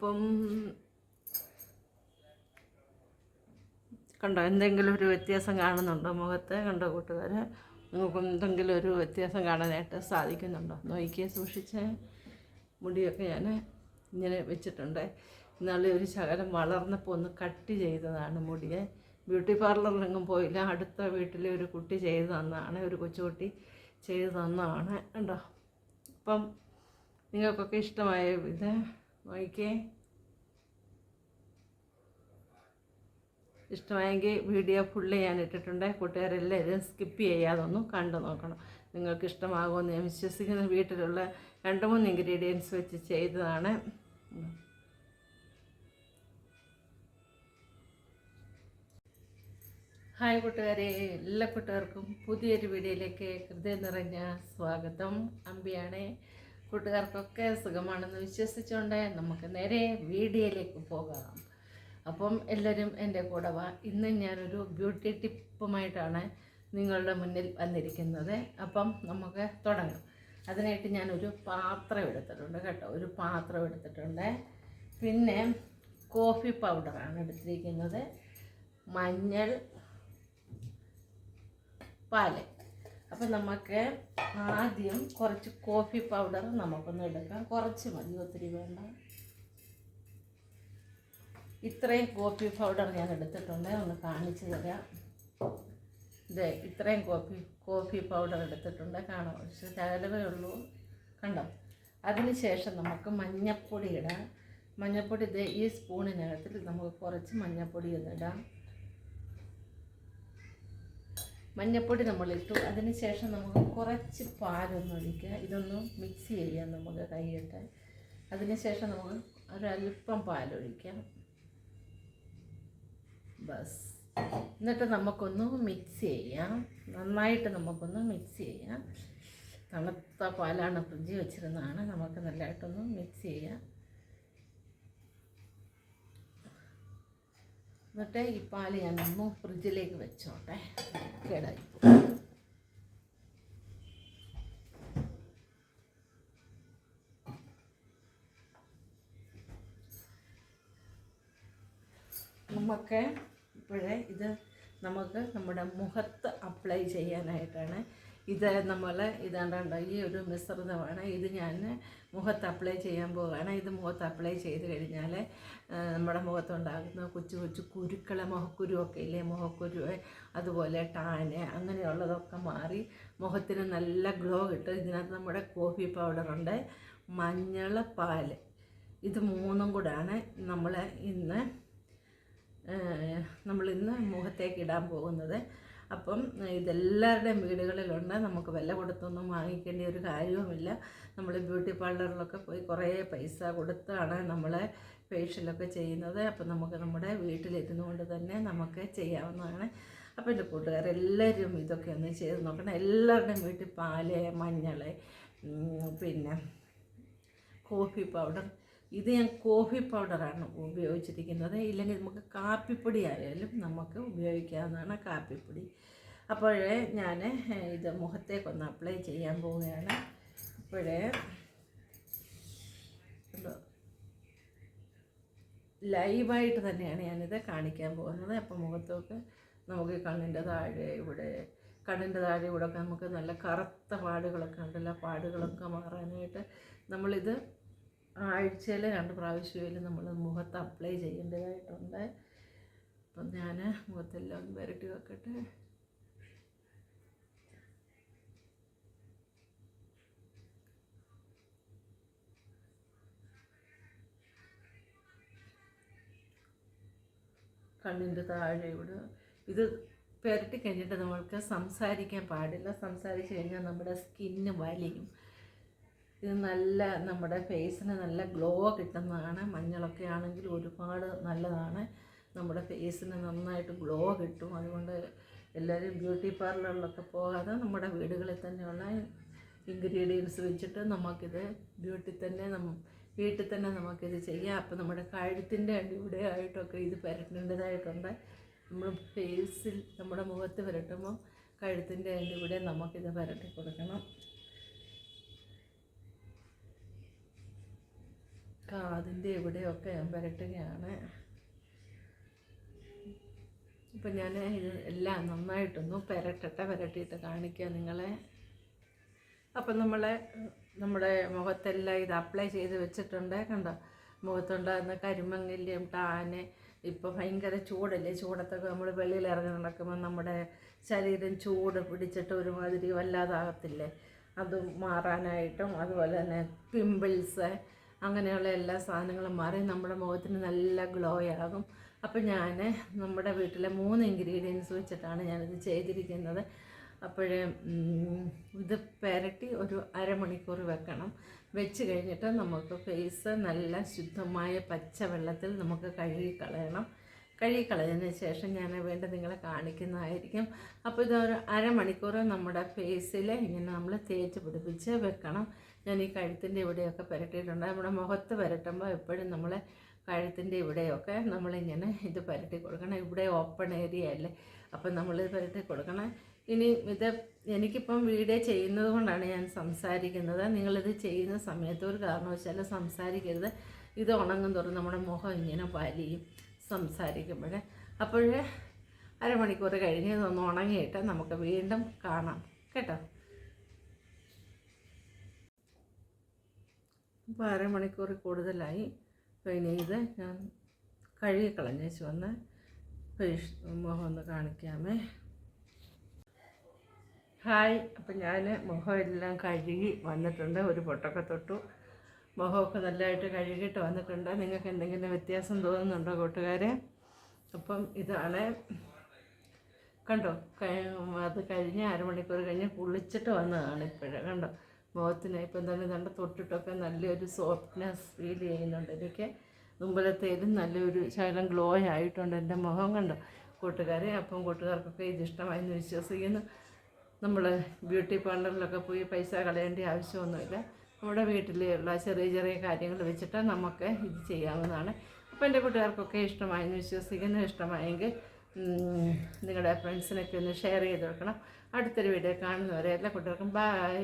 അപ്പം കണ്ടോ എന്തെങ്കിലും ഒരു വ്യത്യാസം കാണുന്നുണ്ടോ മുഖത്ത്? കണ്ടോ കൂട്ടുകാരെ? നിങ്ങൾക്ക് എന്തെങ്കിലും ഒരു വ്യത്യാസം കാണാനായിട്ട് സാധിക്കുന്നുണ്ടോ? നോക്കിയെ സൂക്ഷിച്ച്. മുടിയൊക്കെ ഞാൻ ഇങ്ങനെ വെച്ചിട്ടുണ്ട്. ഇന്നാളെ ഒരു ശകലം വളർന്നപ്പോൾ ഒന്ന് കട്ട് ചെയ്തതാണ് മുടിയെ. ബ്യൂട്ടി പാർലറിലെങ്ങും പോയില്ല. അടുത്ത വീട്ടിലെ ഒരു കുട്ടി ചെയ്ത് തന്നതാണ് ഒരു കൊച്ചുകുട്ടി ചെയ്ത് തന്നതാണ് കണ്ടോ? അപ്പം നിങ്ങൾക്കൊക്കെ ഇഷ്ടമായ ഇത് നോക്കിയേ ഇഷ്ടമായെങ്കിൽ വീഡിയോ ഫുള്ള് ഞാൻ ഇട്ടിട്ടുണ്ട്. കൂട്ടുകാരെല്ലാവരും സ്കിപ്പ് ചെയ്യാതെ ഒന്നും കണ്ടു നോക്കണം. നിങ്ങൾക്ക് ഇഷ്ടമാകുമെന്ന് ഞാൻ വിശ്വസിക്കുന്ന. വീട്ടിലുള്ള രണ്ട് മൂന്ന് ഇൻഗ്രീഡിയൻസ് വെച്ച് ചെയ്തതാണ്. ഹായ് കൂട്ടുകാരെ എല്ലാ കൂട്ടുകാർക്കും പുതിയൊരു വീഡിയോയിലേക്ക് ഹൃദയം നിറഞ്ഞ സ്വാഗതം. അമ്പിയാണേ. കൂട്ടുകാർക്കൊക്കെ സുഖമാണെന്ന് വിശ്വസിച്ചുകൊണ്ട് നമുക്ക് നേരെ വീഡിയോയിലേക്ക് പോകാം. അപ്പം എല്ലാവരും എന്റെ കൂടെ വാ. ഇന്ന് ഞാനൊരു ബ്യൂട്ടി ടിപ്പുമായിട്ടാണ് നിങ്ങളുടെ മുന്നിൽ വന്നിരിക്കുന്നത്. അപ്പം നമുക്ക് തുടങ്ങാം. അതിനായിട്ട് ഞാനൊരു പാത്രം എടുത്തിട്ടുണ്ട് കേട്ടോ. ഒരു പാത്രം എടുത്തിട്ടുണ്ട്. പിന്നെ കോഫി പൗഡറാണ് എടുത്തിരിക്കുന്നത്. മഞ്ഞൾ പാൽ. അപ്പം നമുക്ക് ആദ്യം കുറച്ച് കോഫി പൗഡർ നമുക്കൊന്ന് എടുക്കാം. കുറച്ച് മതി ഒത്തിരി വേണ്ട. ഇത്രയും കോഫി പൗഡർ ഞാൻ എടുത്തിട്ടുണ്ട് ഒന്ന് കാണിച്ചു തരാം. ഇതേ ഇത്രയും കോഫി കോഫി പൗഡർ എടുത്തിട്ടുണ്ട് കാണാം. പക്ഷെ ചകലവേ ഉള്ളൂ. കണ്ടോ? അതിന് ശേഷം നമുക്ക് മഞ്ഞപ്പൊടി ഇടാം. മഞ്ഞപ്പൊടി ഇതേ ഈ സ്പൂണിനകത്തിൽ നമുക്ക് കുറച്ച് മഞ്ഞപ്പൊടി ഇടാം. മഞ്ഞപ്പൊടി നമ്മളിട്ടു. അതിന് ശേഷം നമുക്ക് കുറച്ച് പാലൊന്ന് ഒഴിക്കുക. ഇതൊന്ന് മിക്സ് ചെയ്യാം നമുക്ക് കൈയിട്ട്. അതിന് ശേഷം നമുക്ക് ഒരല്പം പാലൊഴിക്കാം. ബസ്. എന്നിട്ട് നമുക്കൊന്ന് മിക്സ് ചെയ്യാം. നന്നായിട്ട് നമുക്കൊന്ന് മിക്സ് ചെയ്യാം. തണുത്ത പാലാണ് ഫ്രിഡ്ജിൽ വെച്ചിരുന്നതാണ്. നമുക്ക് നല്ലതായിട്ടൊന്ന് മിക്സ് ചെയ്യാം. എന്നിട്ട് ഈ പാൽ ഞാൻ ഞാനൊന്ന് ഫ്രിഡ്ജിലേക്ക് വെച്ചോട്ടെ. കേടായി നമുക്ക് ഇപ്പോഴേ ഇത് നമുക്ക് നമ്മുടെ മുഖത്ത് അപ്ലൈ ചെയ്യാനായിട്ടാണ് ഇത് പോലെ ഇതാണ്ട ഈ ഒരു മിശ്രിതമാണ് ഇത് ഞാൻ മുഖത്ത് അപ്ലൈ ചെയ്യാൻ പോവുകയാണ്. ഇത് മുഖത്ത് അപ്ലൈ ചെയ്ത് കഴിഞ്ഞാൽ നമ്മുടെ മുഖത്തുണ്ടാകുന്ന കൊച്ചു കൊച്ചു കുരുക്കളെ മുഖക്കുരുവൊക്കെ ഇല്ലേ? മുഖക്കുരു അതുപോലെ ടാന് അങ്ങനെയുള്ളതൊക്കെ മാറി മുഖത്തിന് നല്ല ഗ്ലോ കിട്ടും. ഇതിനകത്ത് നമ്മുടെ കോഫി പൗഡറുണ്ട് മഞ്ഞൾ പാൽ ഇത് മൂന്നും കൂടാണ് നമ്മൾ ഇന്ന് നമ്മൾ ഇന്ന് മുഖത്തേക്ക് ഇടാൻ പോകുന്നത്. അപ്പം ഇതെല്ലാവരുടെയും വീടുകളിലുണ്ട്. നമുക്ക് വില കൊടുത്തൊന്നും വാങ്ങിക്കേണ്ട ഒരു കാര്യവുമില്ല. നമ്മൾ ബ്യൂട്ടി പാർലറിലൊക്കെ പോയി കുറേ പൈസ കൊടുത്താണ് നമ്മൾ ഫേഷ്യലൊക്കെ ചെയ്യുന്നത്. അപ്പം നമുക്ക് നമ്മുടെ വീട്ടിലിരുന്നു കൊണ്ട് തന്നെ നമുക്ക് ചെയ്യാവുന്നതാണ്. അപ്പോൾ എന്റെ കൂട്ടുകാരെല്ലാവരും ഇതൊക്കെ ഒന്ന് ചെയ്ത് നോക്കണം. എല്ലാവരുടെയും വീട്ടിൽ പാൽ മഞ്ഞൾ പിന്നെ കോഫി പൗഡർ ഇത് ഞാൻ കോഫി പൗഡറാണ് ഉപയോഗിച്ചിരിക്കുന്നത്. ഇല്ലെങ്കിൽ നമുക്ക് കാപ്പിപ്പൊടി ആയാലും നമുക്ക് ഉപയോഗിക്കാവുന്നതാണ് കാപ്പിപ്പൊടി. അപ്പോഴേ ഞാൻ ഇത് മുഖത്തേക്കൊന്ന് അപ്ലൈ ചെയ്യാൻ പോവുകയാണ്. അപ്പോഴേ ലൈവായിട്ട് തന്നെയാണ് ഞാനിത് കാണിക്കാൻ പോകുന്നത്. അപ്പോൾ മുഖത്തൊക്കെ നമുക്ക് കണ്ണിന്റെ താഴെ ഇവിടെ കണ്ണിന്റെ താഴെ ഇവിടെ നമുക്ക് നല്ല കറുത്ത പാടുകളൊക്കെ ഉണ്ടല്ലോ. പാടുകളൊക്കെ മാറാനായിട്ട് നമ്മളിത് ആഴ്ചയിൽ രണ്ട് പ്രാവശ്യമെങ്കിലും നമ്മൾ മുഖത്ത് അപ്ലൈ ചെയ്യേണ്ടതായിട്ടുണ്ട്. അപ്പം ഞാൻ മുഖത്തെല്ലാം ഒന്ന് വരട്ടി വെക്കട്ടെ. കണ്ണിന്റെ താഴെ ഇവിടെ. ഇത് പുരട്ടി കഴിഞ്ഞിട്ട് നമ്മൾക്ക് സംസാരിക്കാൻ പാടില്ല. സംസാരിച്ച് കഴിഞ്ഞാൽ നമ്മുടെ സ്കിന്ന് വലിയും. ഇത് നല്ല നമ്മുടെ ഫേസിന് നല്ല ഗ്ലോ കിട്ടുന്നതാണ്. മഞ്ഞളൊക്കെ ആണെങ്കിൽ ഒരുപാട് നല്ലതാണ്. നമ്മുടെ ഫേസിന് നന്നായിട്ട് ഗ്ലോ കിട്ടും. അതുകൊണ്ട് എല്ലാവരും ബ്യൂട്ടി പാർലറിലൊക്കെ പോകാതെ നമ്മുടെ വീടുകളിൽ തന്നെയുള്ള ഇൻഗ്രീഡിയൻസ് വെച്ചിട്ട് നമുക്കിത് ബ്യൂട്ടി തന്നെ നം വീട്ടിൽ തന്നെ നമുക്കിത് ചെയ്യാം. അപ്പോൾ നമ്മുടെ കഴുത്തിന്റെ അടിയുടെ ആയിട്ടൊക്കെ ഇത് പുരട്ടേണ്ടതായിട്ടുണ്ട് നമ്മൾ ഫേസിൽ നമ്മുടെ മുഖത്ത് പുരട്ടുമ്പോൾ കഴുത്തിന്റെ അടിയുടെ നമുക്കിത് പുരട്ടി കൊടുക്കണം കാതിന്റെ ഇവിടെയൊക്കെ ഞാൻ പുരട്ടുകയാണ്. ഇപ്പം ഞാൻ ഇത് എല്ലാം നന്നായിട്ടൊന്ന് പുരട്ടട്ടെ പുരട്ടിയിട്ട് കാണിക്കുക നിങ്ങളെ. അപ്പം നമ്മളെ നമ്മുടെ മുഖത്തെല്ലാം ഇത് അപ്ലൈ ചെയ്ത് വെച്ചിട്ടുണ്ട്. കണ്ടോ? മുഖത്തുണ്ടാകുന്ന കരിമങ്ങല്യം ടാന് ഇപ്പോൾ ഭയങ്കര ചൂടല്ലേ? ചൂടത്തൊക്കെ നമ്മൾ വെളിയിൽ ഇറങ്ങി നടക്കുമ്പോൾ നമ്മുടെ ശരീരം ചൂട് പിടിച്ചിട്ട് ഒരുമാതിരി വല്ലാതാകത്തില്ലേ? അത് മാറാനായിട്ടും അതുപോലെ തന്നെ പിമ്പിൾസ് അങ്ങനെയുള്ള എല്ലാ സാധനങ്ങളും മാറി നമ്മുടെ മുഖത്തിന് നല്ല ഗ്ലോ ആകും. അപ്പോൾ ഞാൻ നമ്മുടെ വീട്ടിലെ മൂന്ന് ഇൻഗ്രീഡിയൻസ് വെച്ചിട്ടാണ് ഞാനിത് ചെയ്തിരിക്കുന്നത്. അപ്പോഴേ ഇത് പുരട്ടി ഒരു അരമണിക്കൂർ വെക്കണം. വെച്ച് കഴിഞ്ഞിട്ട് നമുക്ക് ഫേസ് നല്ല ശുദ്ധമായ പച്ച വെള്ളത്തിൽ നമുക്ക് കഴുകി കളയണം ശേഷം ഞാൻ വീണ്ടും നിങ്ങളെ കാണിക്കുന്നതായിരിക്കും. അപ്പോൾ ഇതൊരു അരമണിക്കൂർ നമ്മുടെ ഫേസിൽ ഇങ്ങനെ നമ്മൾ തേച്ച് പിടിപ്പിച്ച് വെക്കണം. ഞാൻ ഈ കഴുത്തിന്റെ ഇവിടെയൊക്കെ പുരട്ടിയിട്ടുണ്ട്. നമ്മുടെ മുഖത്ത് പുരട്ടുമ്പോൾ എപ്പോഴും നമ്മൾ കഴുത്തിന്റെ ഇവിടെയൊക്കെ നമ്മളിങ്ങനെ ഇത് പുരട്ടി കൊടുക്കണം. ഇവിടെ ഓപ്പൺ ഏരിയ അല്ലേ? അപ്പം നമ്മളിത് പുരട്ടി കൊടുക്കണം. ഇനി ഇത് എനിക്കിപ്പം വീഡിയോ ചെയ്യുന്നത് കൊണ്ടാണ് ഞാൻ സംസാരിക്കുന്നത്. നിങ്ങളിത് ചെയ്യുന്ന സമയത്ത് ഒരു കാരണവശാലും സംസാരിക്കരുത്. ഇത് ഉണങ്ങും തോറും നമ്മുടെ മുഖം ഇങ്ങനെ വലിയും സംസാരിക്കുമ്പോൾ അപ്പോഴേ അരമണിക്കൂർ കഴിഞ്ഞ് ഇതൊന്ന് ഉണങ്ങിയിട്ട് നമുക്ക് വീണ്ടും കാണാം. കേട്ടോ? അപ്പോൾ അരമണിക്കൂർ കൂടുതലായി. പിന്നെ ഇത് ഞാൻ കഴുകി കളഞ്ഞേച്ച് വന്ന് ഫേസ് മുഖം ഒന്ന് കാണിക്കാമേ. ഹായ്. അപ്പം ഞാൻ മുഖമെല്ലാം കഴുകി വന്നിട്ടുണ്ട്. ഒരു പൊട്ടൊക്കെ തൊട്ടു. മുഖമൊക്കെ നല്ലതായിട്ട് കഴുകിയിട്ട് വന്നിട്ടുണ്ട്. നിങ്ങൾക്ക് എന്തെങ്കിലും വ്യത്യാസം തോന്നുന്നുണ്ടോ കൂട്ടുകാരെ? അപ്പം ഇതാണ്. കണ്ടോ? അത് കഴിഞ്ഞ് അരമണിക്കൂർ കഴിഞ്ഞ് കുളിച്ചിട്ട് വന്നതാണ് ഇപ്പോഴേ. കണ്ടോ? മുഖത്തിന് ഇപ്പം തന്നെ നല്ല തൊട്ടിട്ടൊക്കെ നല്ലൊരു സോഫ്റ്റ്നെസ് ഫീൽ ചെയ്യുന്നുണ്ട്. എനിക്ക് മുമ്പിലത്തേലും നല്ലൊരു ശകലം ഗ്ലോ ആയിട്ടുണ്ട് എന്റെ മുഖം കണ്ടോ? കൂട്ടുകാരെ അപ്പം കൂട്ടുകാർക്കൊക്കെ ഇത് ഇഷ്ടമായെന്ന് വിശ്വസിക്കുന്നു. നമ്മൾ ബ്യൂട്ടി പാർലറിലൊക്കെ പോയി പൈസ കളയേണ്ട ആവശ്യമൊന്നുമില്ല. നമ്മുടെ വീട്ടിലുള്ള ചെറിയ ചെറിയ കാര്യങ്ങൾ വെച്ചിട്ട് നമുക്ക് ഇത് ചെയ്യാവുന്നതാണ്. അപ്പോൾ എന്റെ കൂട്ടുകാർക്കൊക്കെ ഇഷ്ടമായെന്ന് വിശ്വസിക്കുന്നു. ഇഷ്ടമായെങ്കിൽ നിങ്ങളുടെ ഫ്രണ്ട്സിനൊക്കെ ഒന്ന് ഷെയർ ചെയ്ത് വെക്കണം. അടുത്തൊരു വീഡിയോ കാണുന്നവരെ എല്ലാ കൂട്ടുകാർക്കും ബായ്